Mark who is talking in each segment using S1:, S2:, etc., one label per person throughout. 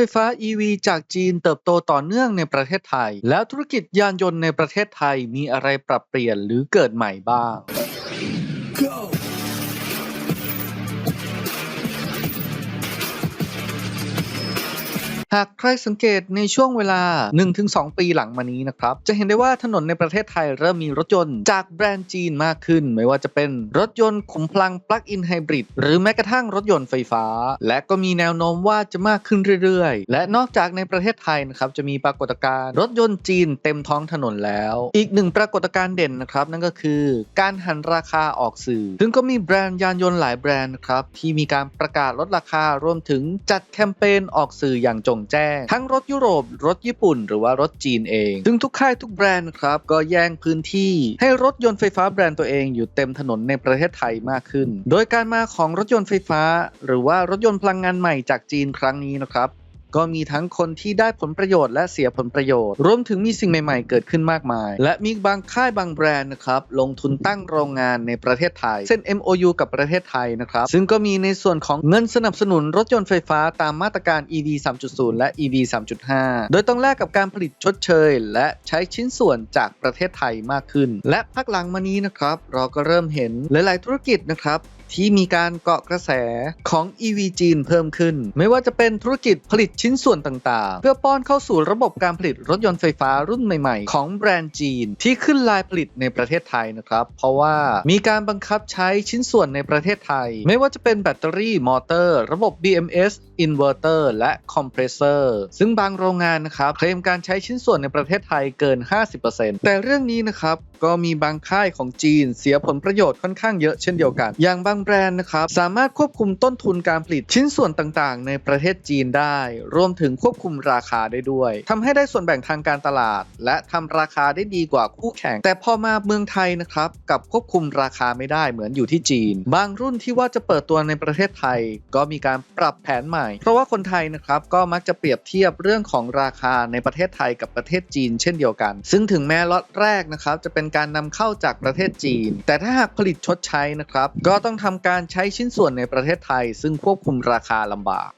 S1: ไฟฟ้า EV จากจีนเติบโตต่อเนื่องในประเทศไทย แล้วธุรกิจยานยนต์ในประเทศไทยมีอะไรปรับเปลี่ยนหรือเกิดใหม่บ้าง หากใครสังเกตในช่วงเวลา 1-2 ปีหลังมานี้นะครับ จะเห็นได้ว่าถนนในประเทศไทยเริ่มมีรถยนต์จากแบรนด์จีนมากขึ้น ไม่ว่าจะเป็นรถยนต์ขุมพลังปลั๊กอินไฮบริดหรือแม้กระทั่งรถยนต์ไฟฟ้า และก็มีแนวโน้มว่าจะมากขึ้นเรื่อยๆ และนอกจากในประเทศไทยนะครับจะมีปรากฏการณ์รถยนต์จีนเต็มท้องถนนแล้ว อีกหนึ่งปรากฏการณ์เด่นนะครับนั่นก็คือการหันราคาออกสื่อ ซึ่งก็มีแบรนด์ยานยนต์หลายแบรนด์ครับที่มีการประกาศลดราคารวมถึงจัดแคมเปญออกสื่ออย่างจงแจ้ง ทั้งรถยุโรป รถญี่ปุ่น หรือว่ารถจีนเอง ซึ่งทุกค่ายทุกแบรนด์ครับก็แย่งพื้นที่ ให้รถยนต์ไฟฟ้าแบรนด์ตัวเองอยู่เต็มถนนในประเทศไทยมากขึ้น โดยการมาของรถยนต์ไฟฟ้า หรือว่ารถยนต์พลังงานใหม่จากจีนครั้งนี้นะครับ ก็มีทั้งคนที่ได้ผลประโยชน์และเสียผลประโยชน์ รวมถึงมีสิ่งใหม่ๆ เกิดขึ้นมากมาย และมีบางค่ายบางแบรนด์นะครับ ลงทุนตั้งโรงงานในประเทศไทย เส้น MOU กับประเทศไทยนะครับ ซึ่งก็มีในส่วนของเงินสนับสนุนรถยนต์ไฟฟ้าตามมาตรการ EV 3.0 และ EV 3.5 โดยต้องแลกกับการผลิตชดเชย และใช้ชิ้นส่วนจากประเทศไทยมากขึ้น และพักหลังมานี้นะครับ เราก็เริ่มเห็นหลาย ๆ ธุรกิจนะครับ ที่มีการเกาะกระแสของ EV จีนเพิ่มขึ้น ไม่ว่าจะเป็นธุรกิจผลิตชิ้นส่วนต่างๆ เพื่อป้อนเข้าสู่ระบบการผลิตรถยนต์ไฟฟ้ารุ่นใหม่ๆ ของแบรนด์จีน ที่ขึ้นลายผลิตในประเทศไทยนะครับ เพราะว่ามีการบังคับใช้ชิ้นส่วนในประเทศไทย ไม่ว่าจะเป็นแบตเตอรี่มอเตอร์ ระบบ BMS อินเวอร์เตอร์และคอมเพรสเซอร์ซึ่งบางโรงงานนะครับเคลมการใช้ชิ้นส่วนในประเทศไทยเกิน 50%แต่เรื่องนี้นะครับก็มีบางค่ายของจีนเสียผลประโยชน์ค่อนข้างเยอะเช่นเดียวกัน อย่างบางแบรนด์นะครับสามารถควบคุมต้นทุนการผลิตชิ้นส่วนต่างๆ ในประเทศจีนได้ รวมถึงควบคุมราคาได้ด้วยทำให้ได้ส่วนแบ่งทางการตลาด และทำราคาได้ดีกว่าคู่แข่ง แต่พอมาเมืองไทยนะครับกับควบคุมราคาไม่ได้เหมือนอยู่ที่จีน บางรุ่นที่ว่าจะเปิดตัวในประเทศไทย ก็มีการปรับแผนใหม่ เพราะว่าคนไทยนะครับก็มักจะเปรียบเทียบเรื่องของราคาในประเทศไทยกับประเทศจีน เช่นเดียวกัน ซึ่งถึงแม้ล็อตแรกนะครับจะเป็นการนำเข้าจากประเทศจีน แต่ถ้าหากผลิตชดใช้นะครับก็ต้องททำการใช้ชิ้นส่วนในประเทศไทย ซึ่งควบคุมราคาลำบาก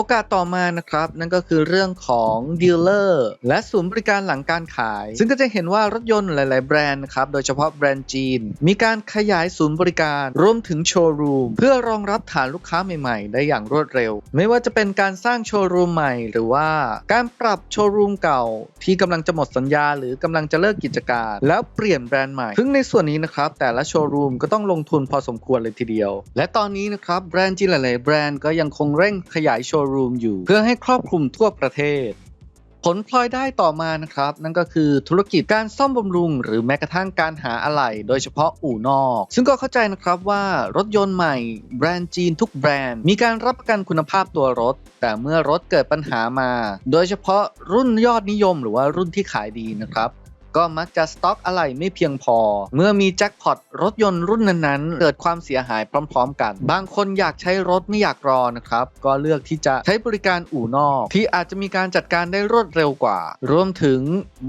S1: โอกาสต่อมานะครับ นั่นก็คือเรื่องของดีลเลอร์และศูนย์บริการหลังการขาย ซึ่งก็จะเห็นว่ารถยนต์หลาย ๆ แบรนด์ครับ โดยเฉพาะแบรนด์จีน มีการขยายศูนย์บริการรวมถึงโชว์รูม เพื่อรองรับฐานลูกค้าใหม่ ๆ ได้อย่างรวดเร็ว ไม่ว่าจะเป็นการสร้างโชว์รูมใหม่ หรือว่าการปรับโชว์รูมเก่า ที่กำลังจะหมดสัญญา หรือกำลังจะเลิกกิจการ แล้วเปลี่ยนแบรนด์ใหม่ซึ่งในส่วนนี้นะครับ แต่ละโชว์รูมก็ต้องลงทุนพอสมควรเลยทีเดียว และตอนนี้นะครับแบรนด์จีนหลาย ๆ แบรนด์ก็ยังคงเร่งขยายโชว์รูมอยู่ เพื่อให้ครอบคลุมทั่วประเทศ ผลพลอยได้ต่อมานะครับ นั่นก็คือธุรกิจการซ่อมบำรุง หรือแม้กระทั่งการหาอะไหล่โดยเฉพาะอู่นอก ซึ่งก็เข้าใจนะครับว่ารถยนต์ใหม่ แบรนด์จีนทุกแบรนด์ มีการรับประกันคุณภาพตัวรถ แต่เมื่อรถเกิดปัญหามา โดยเฉพาะรุ่นยอดนิยม หรือว่ารุ่นที่ขายดีนะครับ ก็มักจะสต็อกอะไหล่ไม่เพียงพอ เมื่อมีแจ็คพอตรถยนต์รุ่นนั้นๆ เกิดความเสียหายพร้อม ๆ กัน บางคนอยากใช้รถไม่อยากรอนะครับ ก็เลือกที่จะใช้บริการอู่นอก ที่อาจจะมีการจัดการได้รวดเร็วกว่า รวมถึง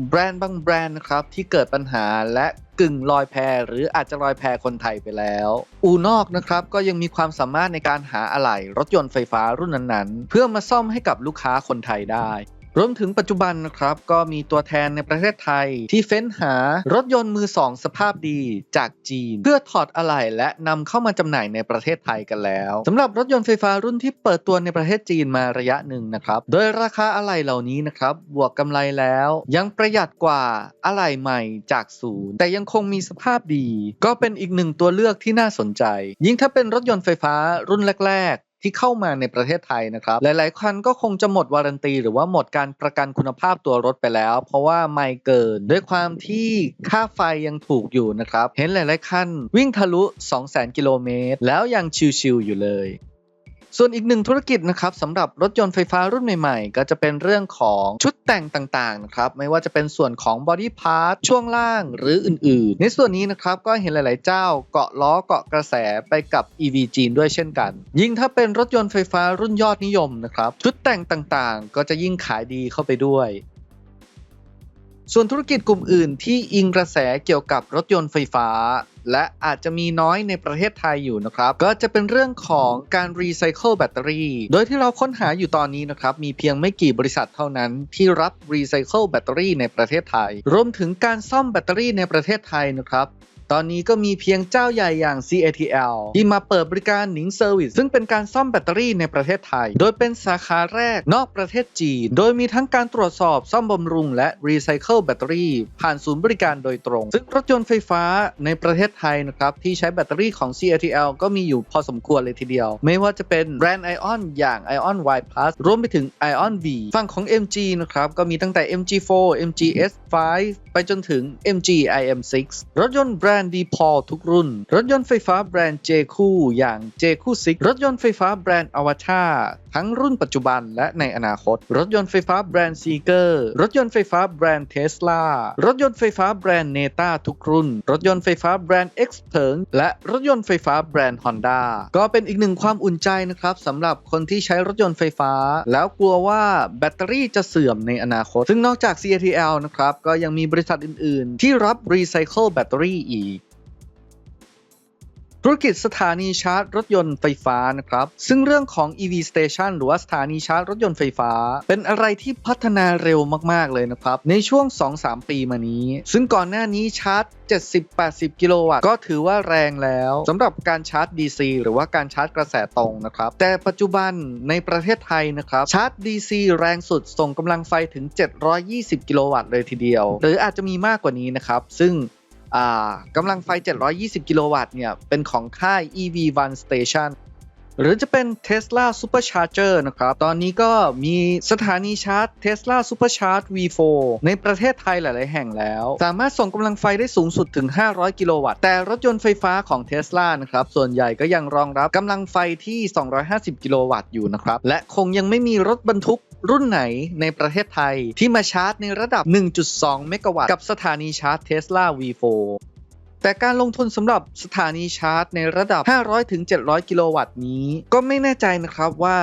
S1: แบรนด์บางแบรนด์นะครับที่เกิดปัญหาและกึ่งลอยแพหรืออาจจะลอยแพคนไทยไปแล้ว อู่นอกนะครับก็ยังมีความสามารถในการหาอะไหล่รถยนต์ไฟฟ้ารุ่นนั้นๆ เพื่อมาซ่อมให้กับลูกค้าคนไทยได้ รวมถึงปัจจุบันนะครับก็มีตัวแทนในประเทศไทย ที่เฟ้นหารถยนต์มือสองสภาพดีจากจีน เพื่อถอดอะไหล่และนำเข้ามาจำหน่ายในประเทศไทยกันแล้วสำหรับรถยนต์ไฟฟ้ารุ่นที่เปิดตัวในประเทศจีนมาระยะหนึ่งนะครับโดยราคาอะไหล่เหล่านี้นะครับบวกกำไรแล้ว ยังประหยัดกว่าอะไหล่ใหม่จากศูนย์แต่ยังคงมีสภาพดี ก็เป็นอีกหนึ่งตัวเลือกที่น่าสนใจ ยิ่งถ้าเป็นรถยนต์ไฟฟ้ารุ่นแรก ที่เข้ามาในประเทศไทยนะครับ หลาย ๆ คันก็คงจะหมดวารันตี หรือว่าหมดการประกันคุณภาพตัวรถไปแล้ว เพราะว่าไม่เกิน ด้วยความที่ค่าไฟยังถูกอยู่นะครับ เห็นหลาย ๆ คันวิ่งทะลุ 200,000 กิโลเมตร แล้วยังชิว ๆ อยู่เลย ส่วนอีกหนึ่งธุรกิจนะครับสำหรับรถยนต์ไฟฟ้ารุ่นใหม่ๆ ก็จะเป็นเรื่องของชุดแต่งต่างๆนะครับไม่ว่าจะเป็นส่วนของบอดี้พาร์ทช่วงล่างหรืออื่นๆ ในส่วนนี้นะครับก็เห็นหลายๆเจ้าเกาะล้อเกาะกระแสไปกับ EV จีนด้วยเช่นกัน ยิ่งถ้าเป็นรถยนต์ไฟฟ้ารุ่นยอดนิยมนะครับชุดแต่งต่างๆ ก็จะยิ่งขายดีเข้าไปด้วย ส่วนธุรกิจกลุ่มอื่นที่อิงกระแสเกี่ยวกับรถยนต์ไฟฟ้า และอาจจะมีน้อยในประเทศไทยอยู่นะครับ ก็จะเป็นเรื่องของการรีไซเคิลแบตเตอรี่ โดยที่เราค้นหาอยู่ตอนนี้นะครับ มีเพียงไม่กี่บริษัทเท่านั้นที่รับรีไซเคิลแบตเตอรี่ในประเทศไทย รวมถึงการซ่อมแบตเตอรี่ในประเทศไทยนะครับ ตอนนี้ก็มีเพียงเจ้าใหญ่อย่าง CATL ที่มาเปิดบริการหนิงเซอร์วิสซึ่งเป็นการซ่อมแบตเตอรี่ในประเทศไทย โดยเป็นสาขาแรกนอกประเทศจีน โดยมีทั้งการตรวจสอบซ่อมบำรุงและรีไซเคิลแบตเตอรี่ผ่านศูนย์บริการโดยตรง ซึ่งรถยนต์ไฟฟ้าในประเทศไทยนะครับที่ใช้แบตเตอรี่ของ CATL ก็มีอยู่พอสมควรเลยทีเดียว ไม่ว่าจะเป็นแบรนด์ Ion อย่าง Ion Y Plus รวมไปถึง Ion V ฝั่งของ MG นะครับก็มีตั้งแต่ MG4 MGS5 ไปจนถึง MG IM6 รถยนต์แบรนด์ d p a u l ทุกรุ่น รถยนต์ไฟฟ้าแบรนด์ j คู่อย่าง j คู่6รถยนต์ไฟฟ้าแบรนด์ Avatar ทั้งรุ่นปัจจุบันและในอนาคต รถยนต์ไฟฟ้าแบรนด์ Seeker รถยนต์ไฟฟ้าแบรนด์ Tesla รถยนต์ไฟฟ้าแบรนด์ Neta ทุกรุ่น รถยนต์ไฟฟ้าแบรนด์ X เพิงและรถยนต์ไฟฟ้าแบรนด์ Honda ก็เป็นอีกหนึ่งความอุ่นใจนะครับสำหรับคนที่ใช้รถยนต์ไฟฟ้า แล้วกลัวว่าแบตเตอรี่จะเสื่อมในอนาคต ซึ่งนอกจาก CATL นะครับก็ยังมีบริษัทอื่น ๆ ที่รับรีไซเคิลแบตเตอรี่อีก ธุรกิจสถานีชาร์จรถยนต์ไฟฟ้านะครับ ซึ่งเรื่องของ EV Station หรือว่าสถานีชาร์จรถยนต์ไฟฟ้า เป็นอะไรที่พัฒนาเร็วมาก ๆ เลยนะครับ ในช่วง 2-3 ปีมานี้ ซึ่งก่อนหน้านี้ชาร์จ 70-80 กิโลวัตต์ก็ถือว่าแรงแล้วสำหรับการชาร์จ DC หรือว่าการชาร์จกระแสตรงนะครับ แต่ปัจจุบันในประเทศไทยนะครับ ชาร์จ DC แรงสุดส่งกำลังไฟถึง 720 กิโลวัตต์เลยทีเดียว หรืออาจจะมีมากกว่านี้นะครับ ซึ่ง กำลังไฟ 720 กิโลวัตต์เนี่ย เป็นของค่าย EV1 Station หรือจะเป็น Tesla Supercharger นะครับ ตอนนี้ก็มีสถานีชาร์จ Tesla Supercharge V4 ในประเทศไทยหลาย ๆ แห่งแล้ว สามารถส่งกำลังไฟได้สูงสุดถึง 500 กิโลวัตต์ แต่รถยนต์ไฟฟ้าของ Tesla นะครับ ส่วนใหญ่ก็ยังรองรับกำลังไฟที่ 250 กิโลวัตต์อยู่นะครับ และคงยังไม่มีรถบรรทุก รุ่นไหนในประเทศไทยที่มาชาร์จในระดับ 1.2 เมกะวัตต์กับสถานีชาร์จ Tesla V4 แต่การลงทุนสำหรับสถานีชาร์จในระดับ 500-700 กิโลวัตต์นี้ ก็ไม่แน่ใจนะครับว่า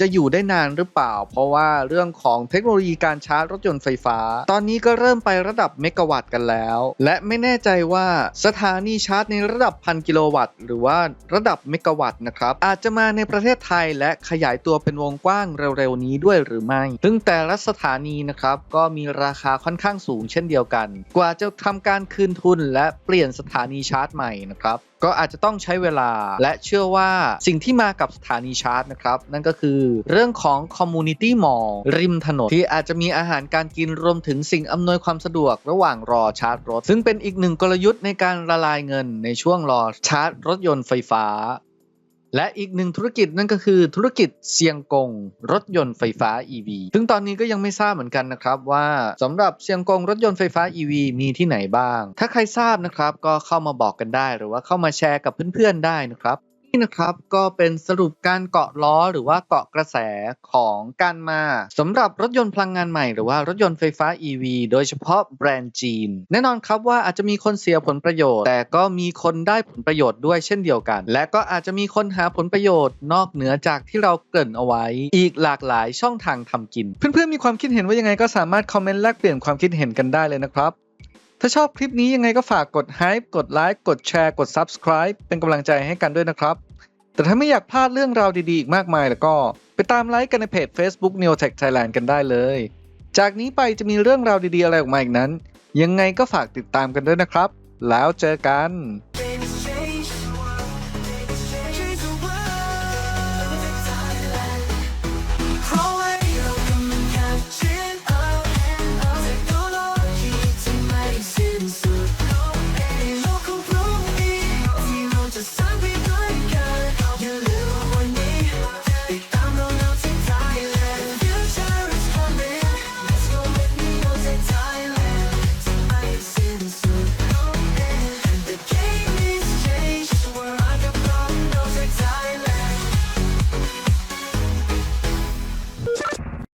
S1: จะอยู่ได้นานหรือเปล่า เพราะว่าเรื่องของเทคโนโลยีการชาร์จรถยนต์ไฟฟ้า ตอนนี้ก็เริ่มไประดับเมกะวัตต์กันแล้ว และไม่แน่ใจว่าสถานีชาร์จในระดับพันกิโลวัตต์ หรือว่าระดับเมกะวัตต์นะครับ อาจจะมาในประเทศไทยและขยายตัวเป็นวงกว้างเร็วๆนี้ด้วยหรือไม่ ซึ่งแต่ละสถานีนะครับก็มีราคาค่อนข้างสูงเช่นเดียวกัน กว่าจะทำการคืนทุนและเปลี่ยนสถานีชาร์จใหม่นะครับ ก็อาจจะต้องใช้เวลา และเชื่อว่าสิ่งที่มากับสถานีชาร์จนะครับ นั่นก็คือเรื่องของคอมมูนิตี้มอลริมถนน ที่อาจจะมีอาหารการกินรวมถึงสิ่งอำนวยความสะดวกระหว่างรอชาร์จรถ ซึ่งเป็นอีกหนึ่งกลยุทธ์ในการละลายเงินในช่วงรอชาร์จรถยนต์ไฟฟ้า และอีกหนึ่งธุรกิจนั่นก็คือธุรกิจเซียงกง รถยนต์ไฟฟ้า EV ซึ่งตอนนี้ก็ยังไม่ทราบเหมือนกันนะครับว่าสำหรับเซียงกงรถยนต์ไฟฟ้า EV มีที่ไหนบ้าง ถ้าใครทราบนะครับก็เข้ามาบอกกันได้ หรือว่าเข้ามาแชร์กับเพื่อนๆได้นะครับ นี่นะครับก็เป็นสรุปการเกาะล้อหรือว่าเกาะกระแสของการมาสำหรับรถยนต์พลังงานใหม่หรือว่ารถยนต์ไฟฟ้า EV โดยเฉพาะแบรนด์จีน แน่นอนครับว่าอาจจะมีคนเสียผลประโยชน์ แต่ก็มีคนได้ผลประโยชน์ด้วยเช่นเดียวกัน และก็อาจจะมีคนหาผลประโยชน์ นอกเหนือจากที่เราเกริ่นเอาไว้ อีกหลากหลายช่องทางทำกิน เพื่อนๆมีความคิดเห็นว่ายังไงก็สามารถคอมเมนต์แลกเปลี่ยนความคิดเห็นกันได้เลยนะครับ ถ้าชอบคลิปนี้ยังไงก็ฝากกด Hype กดไลค์กดแชร์กด Subscribe เป็นกำลังใจให้กันด้วยนะครับ แต่ถ้าไม่อยากพลาดเรื่องราวดีๆ อีกมากมายแล้วก็ ไปตามไลค์กันในเพจ Facebook Neotech Thailand กันได้เลย จากนี้ไปจะมีเรื่องราวดีๆ อะไรออกมาอีกนั้น ยังไงก็ฝากติดตามกันด้วยนะครับ แล้วเจอกัน